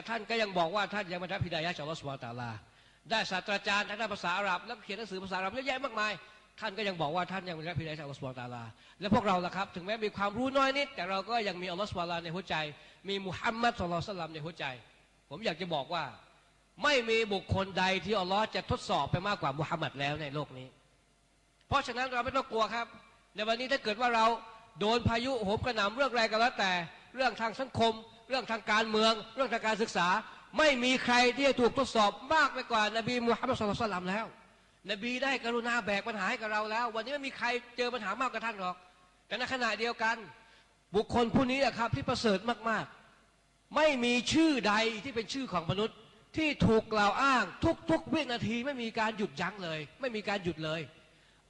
แต่ท่านก็ยังบอกว่าท่านยังไม่ได้รับพิดายะจากอัลลอฮฺสุบฮานะฮูวะตะอาลา ได้ศาสตราจารย์ทางด้านภาษาอาหรับแล้วเขียนหนังสือภาษาอาหรับเยอะแยะมากมาย ท่านก็ยังบอกว่าท่านยังไม่ได้รับพิดายะจากอัลลอฮฺสุบฮาตาลา และพวกเราล่ะครับ ถึงแม้มีความรู้น้อยนิด แต่เราก็ยังมีอัลลอฮฺสวาลาในหัวใจ มีมุฮัมมัดสุลลัลลัลลัมในหัวใจ ผมอยากจะบอกว่า ไม่มีบุคคลใดที่อัลลอฮ์จะทดสอบไปมากกว่ามุฮัมมัดแล้วในโลกนี้ เพราะฉะนั้นเราไม่ต้องกลัวครับ ในวันนี้ถ้าเกิดว่าเราโดนพายุโหมกระหน่ำเรื่องอะไรก็แล้วแต่เรื่องทางสังคม เรื่องทางการเมือง เรื่องทางการศึกษา ไม่มีใครที่จะถูกทดสอบมากไปกว่า นบีมุฮัมมัดสุลลัลลอฮุอะลัยฮิวะสัลลัมแล้ว นบีได้กรุณาแบกปัญหาให้กับเราแล้ว วันนี้ไม่มีใครเจอปัญหามากกว่าท่านหรอก แต่ในขณะเดียวกัน บุคคลผู้นี้อะครับที่ประเสริฐมากๆ ไม่มีชื่อใดที่เป็นชื่อของมนุษย์ที่ถูกกล่าวอ้างทุกๆวินาทีไม่มีการหยุดยั้งเลย ไม่มีการหยุดเลย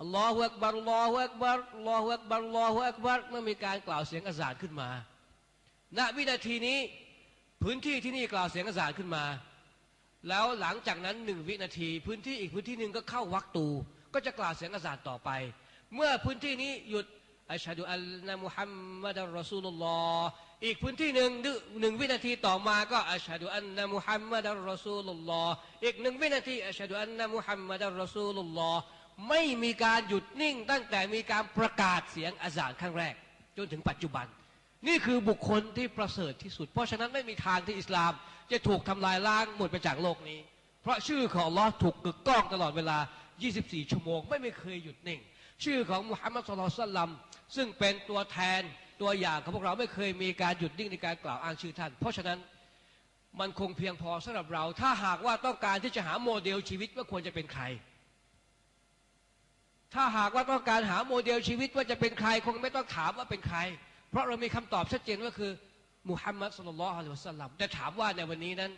อัลลอฮฺอักบัรอัลลอฮฺอักบัรอัลลอฮฺอักบัรอัลลอฮฺอักบัรเมื่อมีการกล่าวเสียงอาซานขึ้นมา ณวินาทีนี้พื้นที่ที่นี่กล่าวเสียงอาซานขึ้นมา แล้วหลังจากนั้นหนึ่งวินาที พื้นที่อีกพื้นที่หนึ่งก็เข้าวักตู ก็จะกล่าวเสียงอาซานต่อไป เมื่อพื้นที่นี้หยุดอัชฮะดุอัลนะมุฮัมมัดอัลรอซูลุลลอฮ์อีกพื้นที่หนึ่งหนึ่งวินาทีต่อมาก็อัชฮะดุอันนะมุฮัมมัดอัลรอซูลุลลอฮ์อีกหนึ่งวินาทีอัชฮะดุอันนะมุฮัมมัดอัลรอซูลุลลอฮ์ไม่มีการหยุดนิ่งตั้งแต่มีการประกาศเสียงอาซานครั้งแรก จนถึงปัจจุบัน นี่คือบุคคลที่ประเสริฐที่สุด เพราะฉะนั้นไม่มีทางที่อิสลาม จะถูกทำลายล้างหมดไปจากโลกนี้ เพราะชื่อของลอถูกกึกก้องตลอดเวลา 24 ชั่วโมง ไม่ไม่เคยหยุดนิ่ง ชื่อของมุฮัมมัดสุลตัลลัมซึ่งเป็นตัวแทนตัวอย่างของพวกเราไม่เคยมีการหยุดนิ่งในการกล่าวอ้างชื่อท่าน เพราะฉะนั้นมันคงเพียงพอสำหรับเรา ถ้าหากว่าต้องการที่จะหาโมเดลชีวิตว่าควรจะเป็นใคร ถ้าหากว่าต้องการหาโมเดลชีวิตว่าจะเป็นใคร คงไม่ต้องถามว่าเป็นใคร เพราะเรามีคำตอบชัดเจนว่าคือมุฮัมมัดสุลลัลฮะลิวะสัลลัมแต่ถามว่าในวันนี้นั้น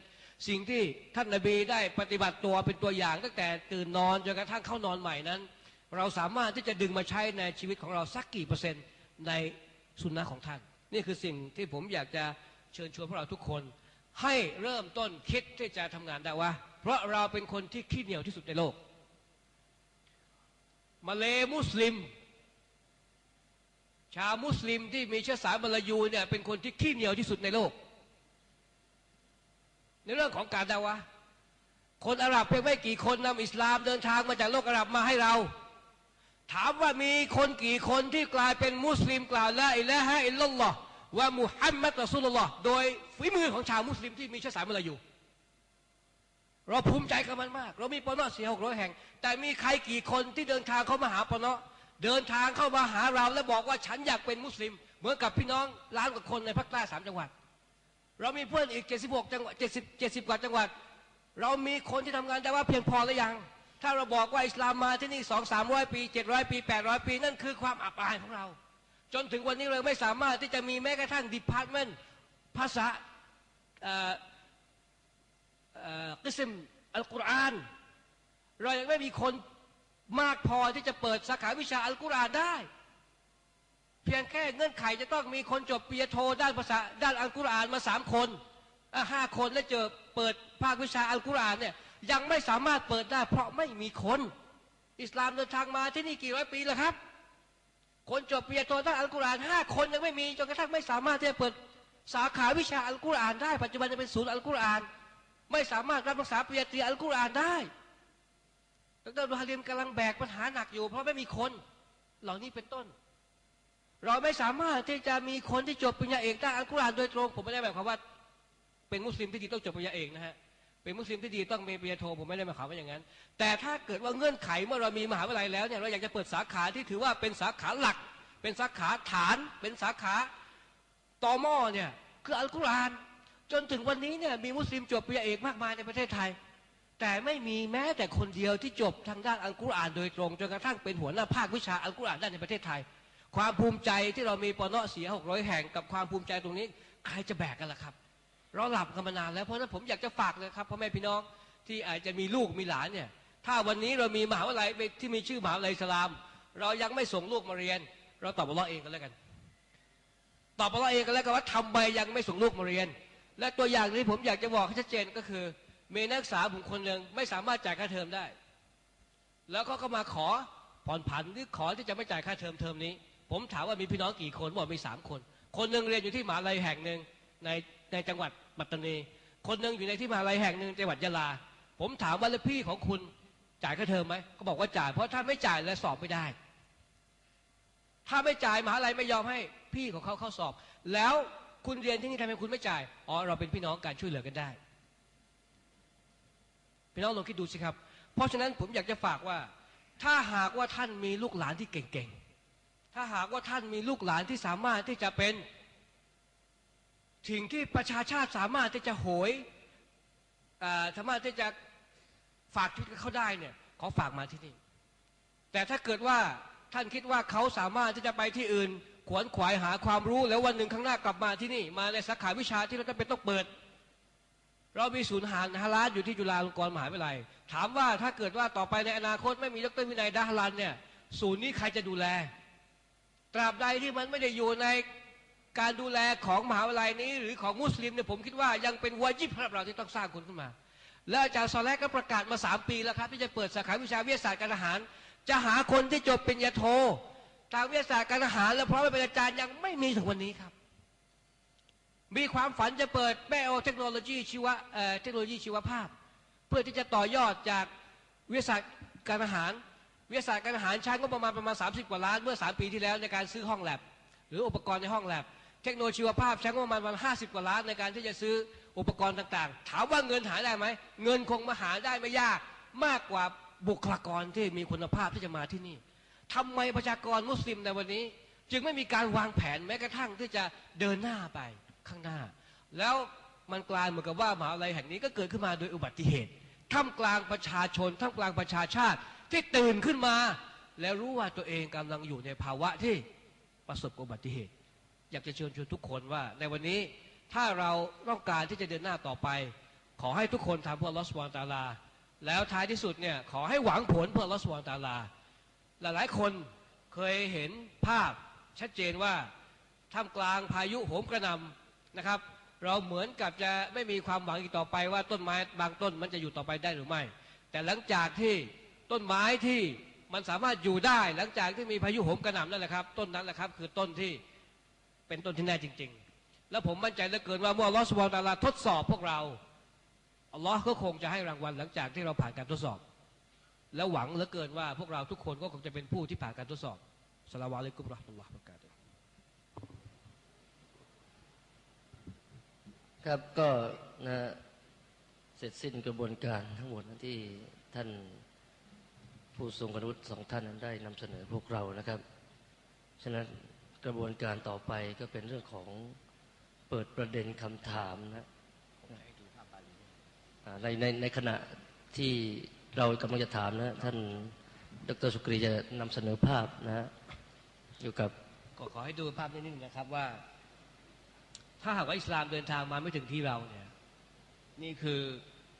สิ่งที่ท่านนบีได้ปฏิบัติตัวเป็นตัวอย่าง ตั้งแต่ตื่นนอนจนกระทั่งเข้านอนใหม่นั้น เราสามารถที่จะดึงมาใช้ในชีวิตของเราสักกี่เปอร์เซ็นต์ในสุนนะของท่าน นี่คือสิ่งที่ผมอยากจะเชิญชวนพวกเราทุกคน ให้เริ่มต้นคิดที่จะทำงานได้ว่าเพราะเราเป็นคนที่ขี้เหนียวที่สุดในโลกมาเลมุสลิม ชาวมุสลิมที่มีเชื้อสายมลายูเนี่ยเป็นคนที่ขี้เหนียวที่สุดในโลก ในเรื่องของการดาวะคนอาหรับเพียงไม่กี่คนนำอิสลามเดินทางมาจากโลกอาหรับมาให้เรา ถามว่ามีคนกี่คนที่กลายเป็นมุสลิมกล่าวละอิละฮะอิลลัลลอฮ์ว่ามุฮัมมัดรอซูลุลลอฮ์โดยฝีมือของชาวมุสลิมที่มีเชื้อสายมลายูเราภูมิใจกับมันมาก เรามีปนอเสียหกร้อยแห่ง แต่มีใครกี่คนที่เดินทางเข้ามาหาปนอ เดินทางเข้ามาหาเราแล้วบอกว่าฉันอยากเป็นมุสลิม เหมือนกับพี่น้องล้านกว่าคนในภาคใต้สามจังหวัด เรามีเพื่อนอีก 76 จังหวัด70 70 กว่าจังหวัด เรามีคนที่ทำงานได้ว่าเพียงพอหรือยัง ถ้าเราบอกว่าอิสลามมาที่นี่สองสามร้อยปีเจ็ดร้อยปีแปดร้อยปี นั่นคือความอับอายของเรา จนถึงวันนี้เราไม่สามารถที่จะมีแม้กระทั่งดิพาร์ตเมนต์ภาษากิสมอัลกุรอาน เรายังไม่มีคน มากพอที่จะเปิดสาขาวิชาอัลกุรอานได้ เพียงแค่เงื่อนไขจะต้องมีคนจบปริญญาโทด้านภาษาด้านอัลกุรอานมาสามคนห้าคนแล้วเจอเปิดภาควิชาอัลกุรอานเนี่ยยังไม่สามารถเปิดได้ เพราะไม่มีคน อิสลามเดินทางมาที่นี่กี่ร้อยปีแล้วครับ คนจบปริญญาโทด้านอัลกุรอานห้าคนยังไม่มีจนกระทั่งไม่สามารถที่จะเปิดสาขาวิชาอัลกุรอานได้ ปัจจุบันจะเป็นศูนย์อัลกุรอาน ไม่สามารถรับภาษาปริญญาตรีอัลกุรอานได้ ดรดูฮาริมกำลังแบกปัญหาหนักอยู่ เพราะไม่มีคน เหล่านี้เป็นต้น เราไม่สามารถที่จะมีคนที่จบปริญญาเอกด้านอัลกุรอานโดยตรง ผมไม่ได้หมายความว่า เป็นมุสลิมที่ดีต้องจบปริญญาเอกนะฮะเป็นมุสลิมที่ดีต้องมีปริญญาโทผมไม่ได้หมายความว่าอย่างนั้น แต่ถ้าเกิดว่าเงื่อนไขเมื่อเรามีมหาวิทยาลัยแล้วเนี่ยเราอยากจะเปิดสาขาที่ถือว่าเป็นสาขาหลัก เป็นสาขาฐาน เป็นสาขาตอมอเนี่ยคืออัลกุรอาน จนถึงวันนี้เนี่ยมีมุสลิมจบปริญญาเอกมากมายในประเทศไทย แต่ไม่มีแม้แต่คนเดียวที่จบทางด้านอัลกุรอานโดยตรงจนกระทั่งเป็นหัวหน้าภาควิชาอัลกุรอานได้ในประเทศไทย ความภูมิใจที่เรามีปนอเสียหกร้อยแห่งกับความภูมิใจตรงนี้ ใครจะแบกกันล่ะครับ เราหลับกันมานานแล้วเพราะนั้นผมอยากจะฝากเลยครับพ่อแม่พี่น้องที่อาจจะมีลูกมีหลานเนี่ยถ้าวันนี้เรามีมหาวิทยาลัยที่มีชื่อมหาวิทยาลัยสลาม เรายังไม่ส่งลูกมาเรียน เราตอบอัลลอฮ์เองกันแล้วกันตอบอัลลอฮ์เองกันแล้วกันว่าทำไมยังไม่ส่งลูกมาเรียน และตัวอย่างที่ผมอยากจะบอกให้ชัดเจนก็คือ มีนักศึกษาบุคคลหนึ่งไม่สามารถจ่ายค่าเทอมได้ แล้วเขาก็มาขอผ่อนผันหรือขอที่จะไม่จ่ายค่าเทอมเทอมนี้ ผมถามว่ามีพี่น้องกี่คนบอกมีสามคน คนหนึ่งเรียนอยู่ที่มหาลัยแห่งหนึ่งในในจังหวัดปัตตานี คนหนึ่งอยู่ในที่มหาลัยแห่งหนึ่งจังหวัดยะลา ผมถามว่าแล้วพี่ของคุณจ่ายค่าเทอมไหมเขาบอกว่าจ่ายเพราะถ้าไม่จ่ายแล้วสอบไม่ได้ ถ้าไม่จ่ายมหาลัยไม่ยอมให้พี่ของเขาเข้าสอบ แล้วคุณเรียนที่นี่ทำไมคุณไม่จ่ายอ๋อเราเป็นพี่น้องการช่วยเหลือกันได้ พี่น้องลองคิดดูสิครับ เพราะฉะนั้นผมอยากจะฝากว่า ถ้าหากว่าท่านมีลูกหลานที่เก่งๆ ถ้าหากว่าท่านมีลูกหลานที่สามารถที่จะเป็นสิ่งที่ประชาชาติสามารถที่จะโหยสามารถที่จะฝากชีวิตเขาได้เนี่ยขอฝากมาที่นี่ แต่ถ้าเกิดว่าท่านคิดว่าเขาสามารถที่จะไปที่อื่น ขวนขวายหาความรู้แล้ววันหนึ่งข้างหน้ากลับมาที่นี่ มาในสาขาวิชาที่เราจะเป็นต้องเปิด เรามีศูนย์หารฮาลาลอยู่ที่จุฬาลงกรณ์มหาวิทยาลัย ถามว่าถ้าเกิดว่าต่อไปในอนาคตไม่มีดรวินัยดาฮาลันเนี่ยศูนย์นี้ใครจะดูแล ตราบใดที่มันไม่ได้อยู่ในการดูแลของมหาวิทยาลัยนี้ หรือของมุสลิมเนี่ยผมคิดว่ายังเป็นวาจิบสำหรับเราที่ต้องสร้างคนขึ้นมา แล้วอาจารย์ซอลแลกก็ประกาศมาสามปีแล้วครับที่จะเปิดสาขาวิชาวิทยาศาสตร์การทหาร จะหาคนที่จบเปริญญาโททางวิทยาศาสตร์การทหาร แล้วพร้อมเป็นอาจารย์ยังไม่มีถึงวันนี้ครับ มีความฝันจะเปิดแม่โอเทคโนโลยีชีวะเอ่อเทคโนโลยีชีวภาพ เพื่อที่จะต่อยอดจากวิทยาศาสตร์การทหาร วิทยาศาสตร์การทหารใช้งบประมาณประมาณ 30 กว่าล้านเมื่อ 3 ปีที่แล้วในการซื้อห้องแลบหรืออุปกรณ์ในห้องแลบเทคโนโลยีชีวภาพใช้งบประมาณประมาณ 50 กว่าล้านในการที่จะซื้ออุปกรณ์ต่างๆ ถามว่าเงินหาได้ไหมเงินคงมาหาได้ไม่ยากมากกว่าบุคลากรที่มีคุณภาพที่จะมาที่นี่ทำไมประชากรมุสลิมในวันนี้ จึงไม่มีการวางแผนแม้กระทั่งที่จะเดินหน้าไป ข้างหน้า แล้วมันกลายเหมือนกับว่ามหาวิทยาลัยแห่งนี้ก็เกิดขึ้นมาโดยอุบัติเหตุท่ามกลางประชาชนท่ามกลางประชาชาติที่ตื่นขึ้นมา แล้วรู้ว่าตัวเองกำลังอยู่ในภาวะที่ประสบอุบัติเหตุ อยากจะเชิญชวนทุกคนว่าในวันนี้ถ้าเราต้องการที่จะเดินหน้าต่อไป ขอให้ทุกคนทำเพื่อลอสวานตาลา แล้วท้ายที่สุดเนี่ยขอให้หวังผลเพื่อลอสวานตาลา หลายๆ คนเคยเห็นภาพชัดเจนว่าท่ามกลางพายุโหมกระหน่ำ นะครับ เราเหมือนกับจะไม่มีความหวังอีกต่อไปว่าต้นไม้บางต้นมันจะอยู่ต่อไปได้หรือไม่ แต่หลังจากที่ต้นไม้ที่มันสามารถอยู่ได้หลังจากที่มีพายุโหมกระหน่ำนั่นแหละครับ ต้นนั้นแหละครับ คือต้นที่เป็นต้นที่แน่จริง ๆ แล้วผมมั่นใจเหลือเกินว่าเมื่อลอสุบฮานะฮูวะตาลาทดสอบพวกเราอัลลอฮ์ก็คงจะให้รางวัลหลังจากที่เราผ่านการทดสอบ แล้วหวังเหลือเกินว่าพวกเราทุกคนก็คงจะเป็นผู้ที่ผ่านการทดสอบสลามอะลัยกุมเราะห์ตุลลอฮ์วะบะเระกาตุฮ์ ครับก็นะเสร็จสิ้นกระบวนการทั้งหมดที่ท่านผู้ทรงคุณวุฒิสองท่านนั้นได้นำเสนอพวกเรานะครับ ฉะนั้นกระบวนการต่อไปก็เป็นเรื่องของเปิดประเด็นคำถามนะในในในขณะที่เรากำลังจะถามนะท่านดรสุกรีจะนำเสนอภาพนะฮะอยู่กับก็ขอให้ดูภาพนิดนึงนะครับว่า ถ้าหากว่าอิสลามเดินทางมาไม่ถึงที่เราเนี่ย นี่คือ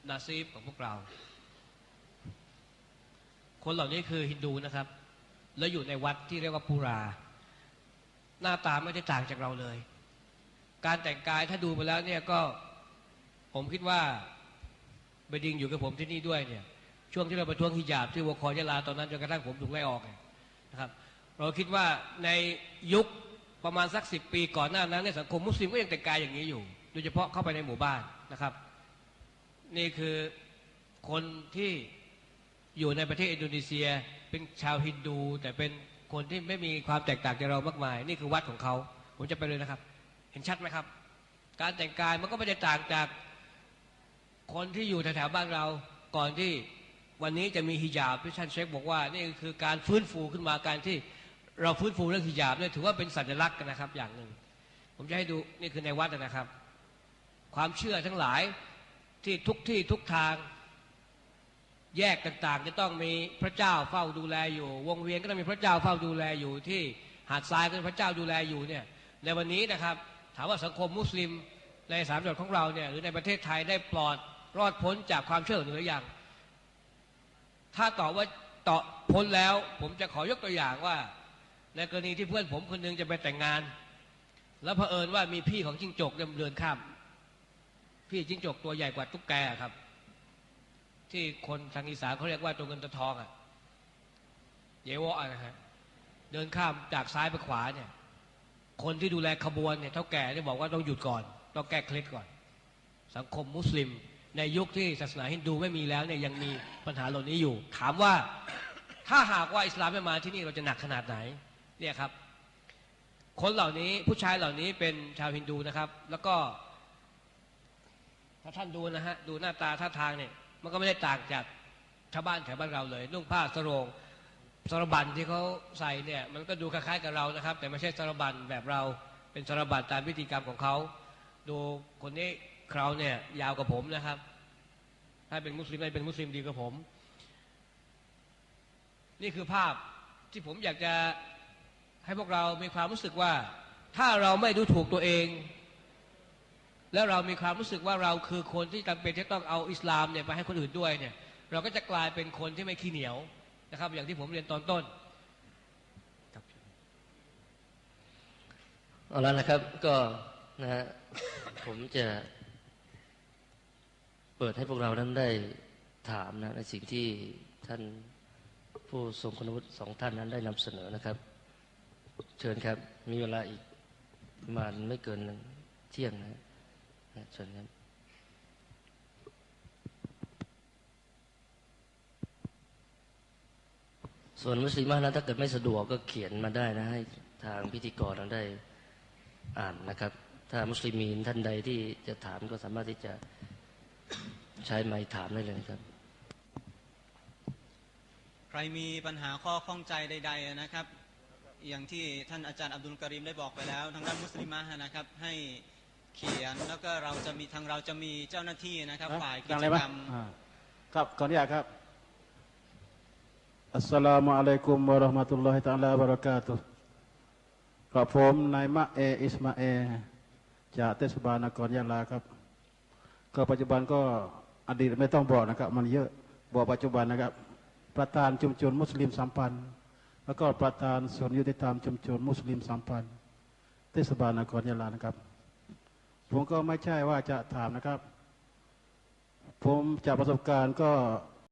นาซีฟของพวกเรา คนเหล่านี้คือฮินดูนะครับ แล้วอยู่ในวัดที่เรียกว่าปูรา หน้าตาไม่ได้ต่างจากเราเลย การแต่งกายถ้าดูไปแล้วเนี่ยก็ผมคิดว่าบดิงอยู่กับผมที่นี่ด้วยเนี่ย ช่วงที่เราประท้วงฮิญาบที่วคอยะลาตอนนั้นจนกระทั่งผมถูกไล่ออกนะครับ เราคิดว่าในยุค ประมาณสักสิปีก่อนหน้านั้นในสังคมมุสลิมก็ยังแต่งกายอย่างนี้อยู่ โดยเฉพาะเข้าไปในหมู่บ้านนะครับ นี่คือคนที่อยู่ในประเทศอินโดนีเซียเป็นชาวฮินดู แต่เป็นคนที่ไม่มีความแตกต่างจากเรามากมาย นี่คือวัดของเขา ผมจะไปเลยนะครับ เห็นชัดไหมครับ การแต่งกายมันก็ไม่ได้ต่างจากคนที่อยู่แถวๆบ้านเราก่อนที่วันนี้จะมีฮิญาบที่ท่านเชคบอกว่า นี่คือการฟื้นฟูขึ้นมาการที่ เราฟื้นฟูเรื่องฮิญาบเนี่ยถือว่าเป็นสัญลักษณ์กันนะครับอย่างหนึ่ง ผมจะให้ดูนี่คือในวัดนะครับ ความเชื่อทั้งหลายที่ทุกที่ทุกทางแยกต่างๆ จะต้องมีพระเจ้าเฝ้าดูแลอยู่ วงเวียนก็ต้องมีพระเจ้าเฝ้าดูแลอยู่ที่หาดทรายก็มีพระเจ้าดูแลอยู่เนี่ยในวันนี้นะครับ ถามว่าสังคมมุสลิมในสามจังหวัดของเราเนี่ยหรือในประเทศไทยได้ปลอดรอดพ้นจากความเชื่อเหนืออย่างถ้าตอบว่าต่อพ้นแล้ว ผมจะขอยกตัวอย่างว่า ในกรณีที่เพื่อนผมคนหนึงจะไปแต่งงาน แล้วเผอิญว่ามีพี่ของจิ้งจกเดินข้าม พี่จิ้งจกตัวใหญ่กว่าตุ๊กแกครับ ที่คนทางอีสานเขาเรียกว่าตัวเงินตัวทองอะเยวะนะฮะเดินข้ามจากซ้ายไปขวาเนี่ย คนที่ดูแลขบวนเนี่ยเท่าแก่เนี่ยบอกว่าต้องหยุดก่อน ต้องแก้เคล็ดก่อน สังคมมุสลิม ในยุคที่ศาสนาฮินดูไม่มีแล้วเนี่ยยังมีปัญหาเหล่านี้อยู่ ถามว่าถ้าหากว่าอิสลามไม่มาที่นี่เราจะหนักขนาดไหน เนี่ยครับ คนเหล่านี้ผู้ชายเหล่านี้เป็นชาวฮินดูนะครับ แล้วก็ถ้าท่านดูนะฮะดูหน้าตาท่าทางเนี่ยมันก็ไม่ได้ต่างจากชาวบ้านแถวบ้านเราเลย นุ่งผ้าสรงสรบัญที่เขาใส่เนี่ยมันก็ดูคล้ายๆกับเรานะครับ แต่ไม่ใช่สรบัญแบบเราเป็นสรบัญตามพิธีกรรมของเขาดูคนนี้คราวเนี่ยยาวกว่าผมนะครับ ถ้าเป็นมุสลิมได้เป็นมุสลิมดีกว่าผม นี่คือภาพที่ผมอยากจะ ให้พวกเรามีความรู้สึกว่า ถ้าเราไม่ดูถูกตัวเอง แล้วเรามีความรู้สึกว่าเราคือคนที่จำเป็นที่ต้องเอาอิสลามเนี่ยไปให้คนอื่นด้วยเนี่ยเราก็จะกลายเป็นคนที่ไม่ขี้เหนียวนะครับ อย่างที่ผมเรียนตอนต้นเอาละนะครับก็นะฮะผมจะเปิดให้พวกเรานั้นได้ถามนะในสิ่งที่ท่านผู้ทรงคุณวุฒิสองท่านนั้นได้นำเสนอนะครับ เชิญครับ มีเวลาอีกประมาณไม่เกินเที่ยงนะนะเชิญครับส่วนมุสลิมนะถ้าเกิดไม่สะดวกก็เขียนมาได้นะให้ทางพิธีกรเราได้อ่านนะครับ ถ้ามุสลิมีนท่านใดที่จะถามก็สามารถที่จะใช้ไม้ถามได้เลยครับ ใครมีปัญหาข้อข้องใจใด ๆ นะครับ อย่างที่ท่านอาจารย์อับดุลกริมได้บอกไปแล้วทางด้านมุสลิมะนะครับ ให้เขียนแล้วก็เราจะมีทางเราจะมีเจ้าหน้าที่นะครับฮะฝ่ายกิดังจเลยไหมกรรมอ่าครับขออนุญาตครับอัสสลามุอะลัยกุมวะเราะห์มะตุลลอฮิตะอาลาวะบะเราะกาตุฮ์กับผมนายมะเออิสมาเอลจากเทศบาลนครยะลาครับ ก็ปัจจุบันก็อดีตไม่ต้องบอกนะครับ มันเยอะบอกปัจจุบันนะครับ ประธานชุมชนมุสลิมสัมพันธ์ แล้วก็ประธานส่วนยุติธรรมชุมชนมุสลิมสัมพันธ์เทศบาลนครยะลานะครับ ผมก็ไม่ใช่ว่าจะถามนะครับ ผมจากประสบการณ์ก็